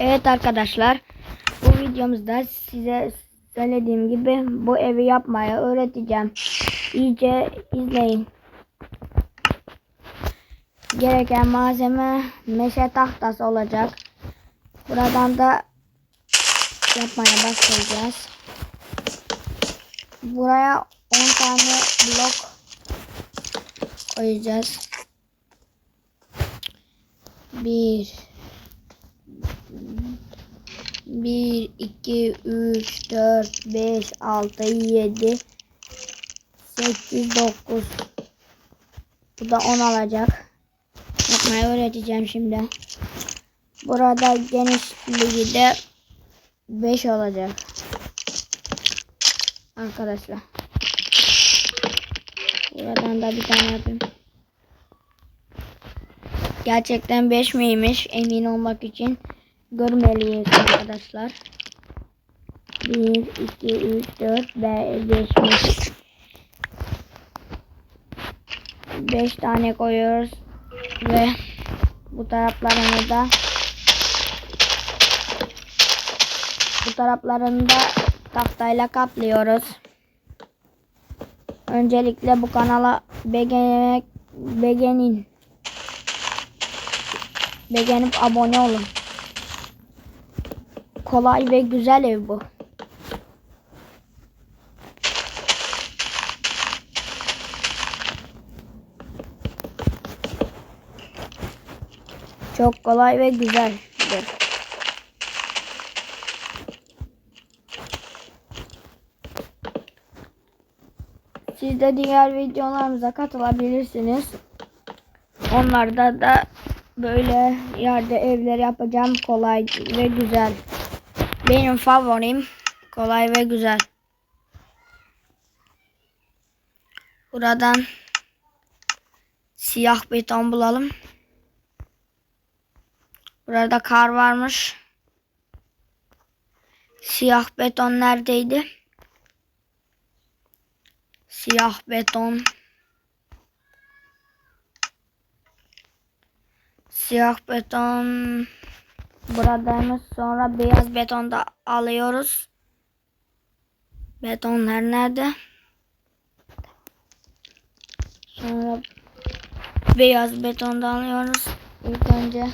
Evet arkadaşlar bu videomuzda size söylediğim gibi bu evi yapmayı öğreteceğim. İyice izleyin. Gereken malzeme meşe tahtası olacak. Buradan da yapmaya başlayacağız. Buraya 10 tane blok koyacağız. 1 1 2 3 4 5 6 7 8 9 Bu da 10 alacak. Yapmayı öğreteceğim şimdi. Burada genişliği de 5 olacak. Arkadaşlar. Buradan da bir tane yapayım. Gerçekten 5 miymiş emin olmak için görmeliyiz arkadaşlar. 1, 2, 3, 4, 5'miş. 5 tane koyuyoruz ve bu taraflarını da bu taraflarını da tahtayla kaplıyoruz. Öncelikle bu kanala beğenerek beğenin. Beğenip abone olun. Kolay ve güzel ev bu. Çok kolay ve güzeldir. Siz de diğer videolarımıza katılabilirsiniz. Onlarda da böyle yerde evler yapacağım kolay ve güzel. Benim favorim kolay ve güzel. Buradan siyah beton bulalım. Burada kar varmış. Siyah beton neredeydi? Siyah beton. Siyah beton buradaymış. Sonra beyaz beton da alıyoruz. Betonlar nerede? Sonra beyaz beton da alıyoruz. İlk önce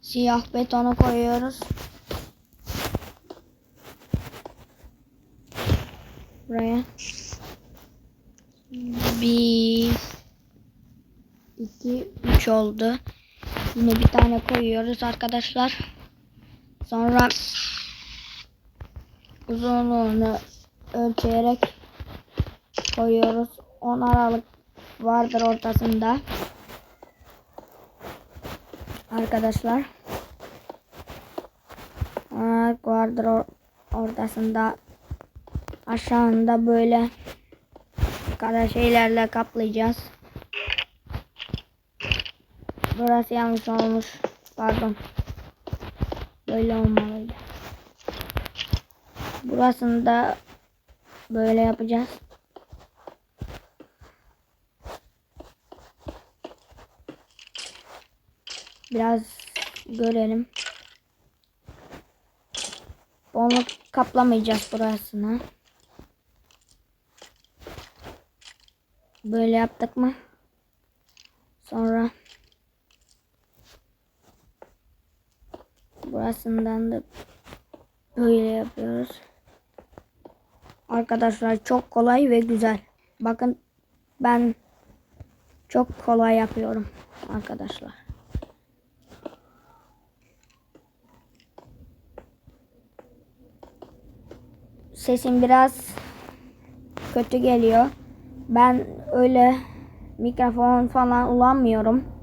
siyah betonu koyuyoruz. Buraya. Bir 2 3 oldu. Yine bir tane koyuyoruz arkadaşlar. Sonra uzunluğunu ölçerek koyuyoruz. 10 aralık vardır ortasında. Arkadaşlar. Aralık vardır or ortasında. Aşağında böyle kara şeylerle kaplayacağız. Burası yanlış olmuş. Pardon. Böyle olmalıydı. Burasını da böyle yapacağız. Biraz görelim. Onu kaplamayacağız burasını. Böyle yaptık mı? Sonra burasından da böyle yapıyoruz. Arkadaşlar çok kolay ve güzel. Bakın ben çok kolay yapıyorum arkadaşlar. Sesim biraz kötü geliyor. Ben öyle mikrofon falan kullanmıyorum.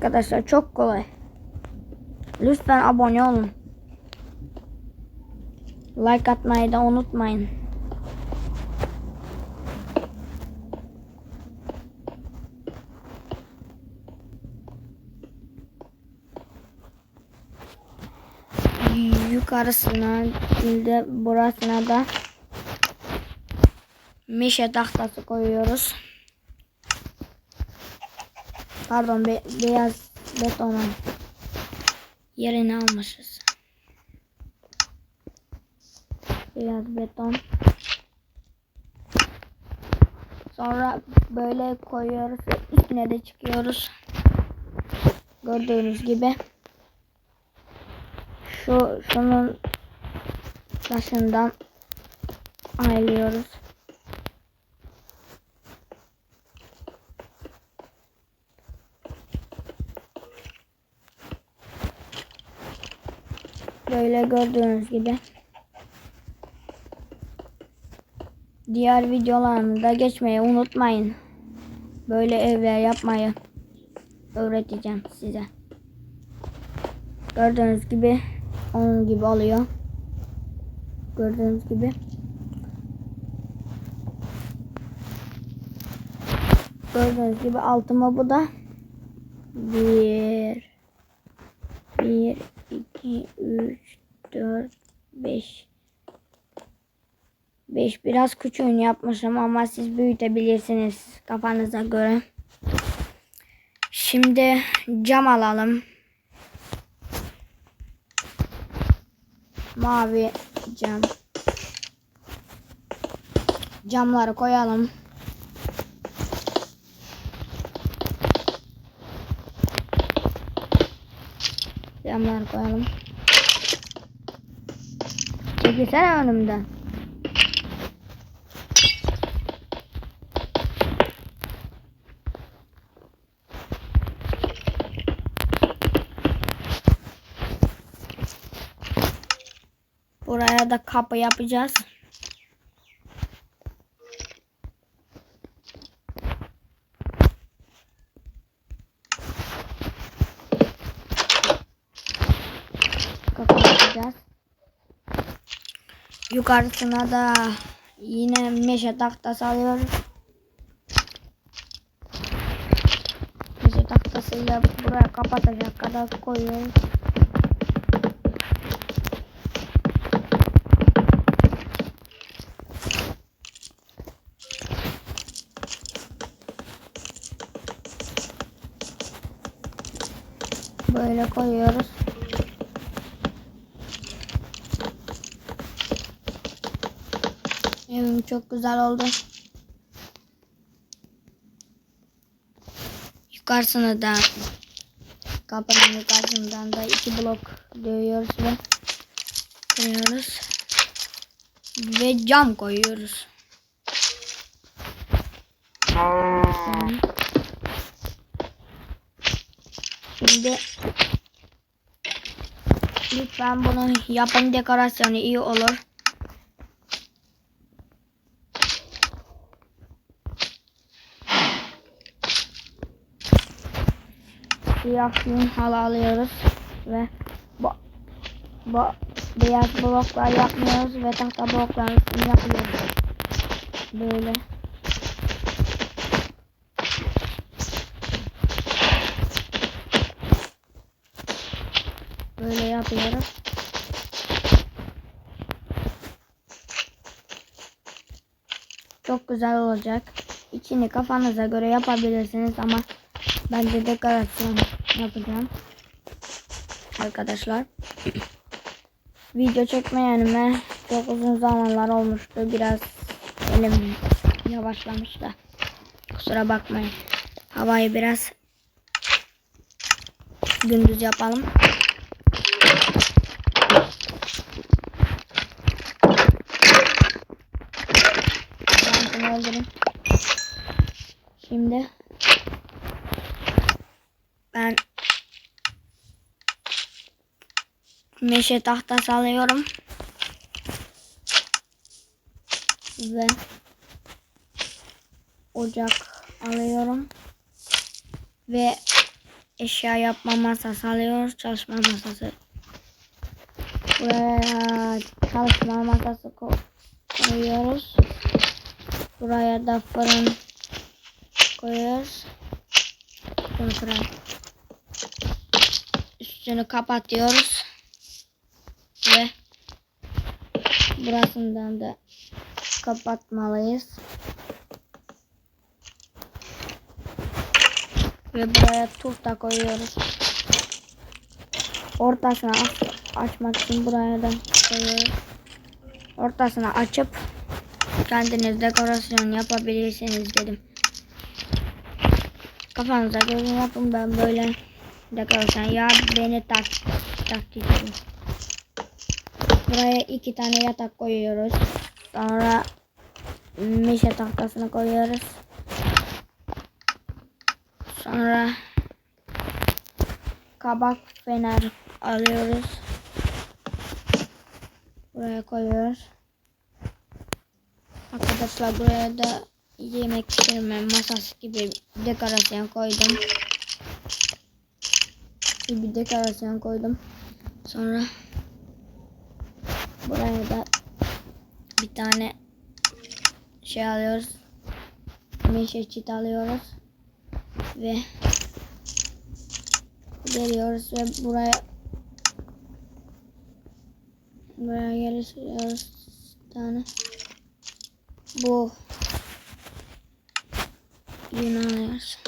Arkadaşlar çok kolay. Lütfen abone olun. Like atmayı da unutmayın. Yukarısına de burasına da meşe tahtası koyuyoruz. Pardon be- beyaz betonun yerini almışız. Beyaz beton. Sonra böyle koyuyoruz ve üstüne de çıkıyoruz. Gördüğünüz gibi. Şu şunun başından ayrılıyoruz. Böyle gördüğünüz gibi. Diğer videolarımı da geçmeyi unutmayın. Böyle evler yapmayı öğreteceğim size. Gördüğünüz gibi onun gibi oluyor. Gördüğünüz gibi. Gördüğünüz gibi altıma bu da bir bir, iki, üç, dört, beş. Beş biraz küçüğünü yapmışım ama siz büyütebilirsiniz kafanıza göre. Şimdi cam alalım. Mavi cam. Camları koyalım. Camları koyalım. Çekilsene önümden. Buraya da kapı yapacağız. Kapı yapacağız. Yukarısına da yine meşe tahtası alıyoruz. Meşe tahtasıyla buraya kapatacak kadar koyuyoruz. Böyle koyuyoruz. Evim çok güzel oldu. Yukarısına da kapının yukarısından da iki blok dövüyoruz ve koyuyoruz. Ve cam koyuyoruz. Şimdi lütfen bunu yapın dekorasyonu iyi olur. Siyah yün halı alıyoruz ve bu, bu beyaz bloklar yapmıyoruz ve tahta blokların yapıyoruz. Böyle. Böyle yapıyoruz. Çok güzel olacak. İçini kafanıza göre yapabilirsiniz ama ben de dekorasyon yapacağım. Arkadaşlar. Video çekmeyenime çok uzun zamanlar olmuştu. Biraz elim yavaşlamış da. Kusura bakmayın. Havayı biraz gündüz yapalım. Şimdi ben meşe tahtası alıyorum. Ve ocak alıyorum. Ve eşya yapma masası alıyoruz. Çalışma masası. Buraya çalışma masası ko- koyuyoruz. Buraya da fırın koyuyoruz. Bunu fırın. Üstünü kapatıyoruz. Ve burasından da kapatmalıyız. Ve buraya tuz da koyuyoruz. Ortasına aç- açmak için buraya da koyuyoruz. Ortasına açıp kendiniz dekorasyon yapabilirsiniz dedim. Kafanıza göre yapın ben böyle dekorasyon ya beni tak taktik edin. Buraya iki tane yatak koyuyoruz. Sonra meşe tahtasını koyuyoruz. Sonra kabak fener alıyoruz. Buraya koyuyoruz. Arkadaşlar buraya da yemek pişirme masası gibi dekorasyon koydum. Bir dekorasyon koydum. Sonra buraya da bir tane şey alıyoruz. Meşe çit alıyoruz. Ve geliyoruz ve buraya buraya geliyoruz tane. Bu yünü alıyoruz.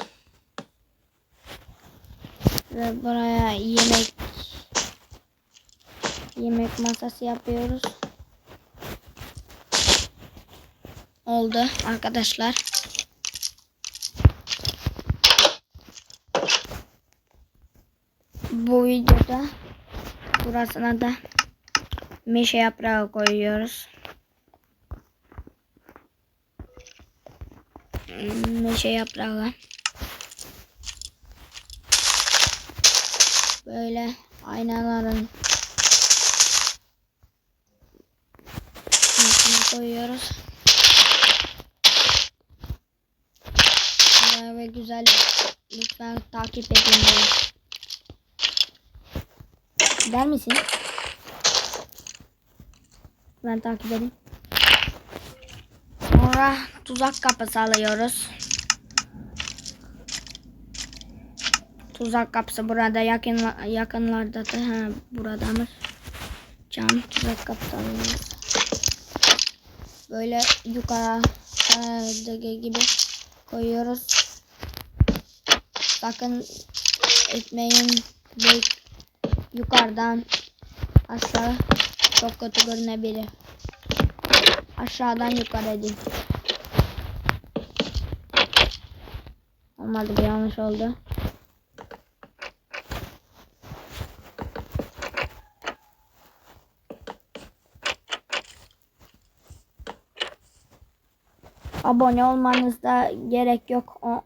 Ve buraya yemek yemek masası yapıyoruz. Oldu arkadaşlar. Bu videoda burasına da meşe yaprağı koyuyoruz. Meşe yaprağı. Böyle aynaların koyuyoruz. Güzel ve güzel. Lütfen takip edin beni. Der misin? Ben takip edeyim. Sonra tuzak kapısı alıyoruz. Tuzak kapısı burada yakın yakınlarda da ha, buradamış. Cam tuzak kapısı alıyoruz. Böyle yukarı aşağıdaki gibi koyuyoruz. Sakın etmeyin. Yukarıdan aşağı çok kötü görünebilir. Aşağıdan yukarı edin. Olmadı bir yanlış oldu. Abone olmanızda gerek yok. O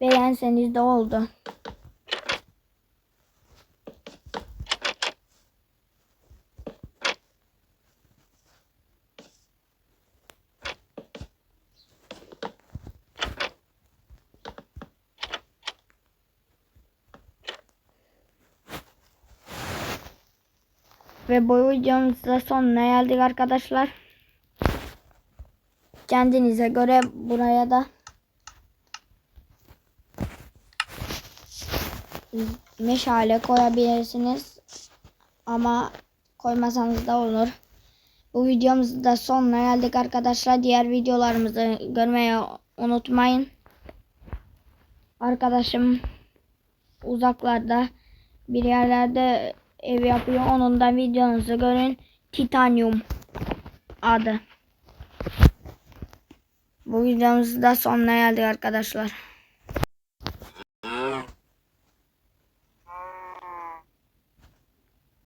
beğenseniz de oldu. Ve bu videomuzda sonuna geldik arkadaşlar. Kendinize göre buraya da meşale koyabilirsiniz. Ama koymasanız da olur. Bu videomuzda da sonuna geldik arkadaşlar. Diğer videolarımızı görmeyi unutmayın. Arkadaşım uzaklarda bir yerlerde ev yapıyor. Onun da videonuzu görün. Titanium adı. Bu videomuzda sonuna geldik arkadaşlar.